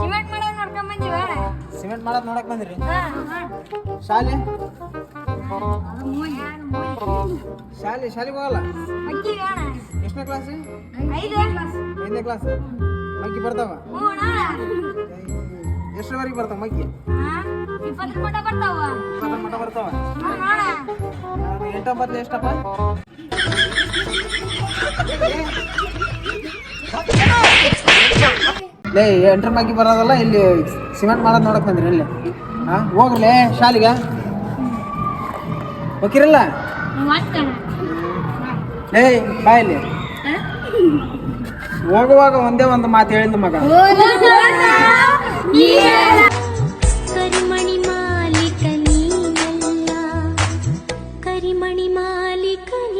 Cement ಮಾಡೋದ್ ನೋಡ್ಕೊಂಡ್ cement ನೋಡಕ್ ಬಂದಿರಿ? ಶಾಲೆ? ಶಾಲೆ ಶಾಲೆಗೆ ಹೋಗಲ್ಲ? ಎಷ್ಟನೇ ಕ್ಲಾಸ್ ಐದನೇ ಕ್ಲಾಸ್ ಮಕ್ಕಿ ಬರ್ತಾವ? ಎಷ್ಟರವರೆಗೆ ಬರ್ತಾವ ಮಕ್ಕಿ ಇಪ್ಪತ್ತರ ಮಠ ಎಂಟೊಂಬತ್ತು ಎಷ್ಟಪ್ಪ? Come! ಲೇ ಎಂಟ್ರ ಮಗ್ಗಿ ಬರೋದಲ್ಲ ಇಲ್ಲಿ ಸಿಮೆಂಟ್ ಮಾಡೋದು ನೋಡಕ್ ಬಂದ್ರಿ ಇಲ್ಲಿ. ಹಾ ಹೋಗ್ರಲೇ ಶಾಲಿಗೆ. ಹೋಗಿರಲ್ಲ ಏಯ್ ಬಾಯ್ ಇಲ್ಲಿ. ಹೋಗುವಾಗ ಒಂದೇ ಒಂದು ಮಾತು ಹೇಳಿದ ಮಗ. ಕರಿಮಣಿ ಮಾಲೀಕ ನೀ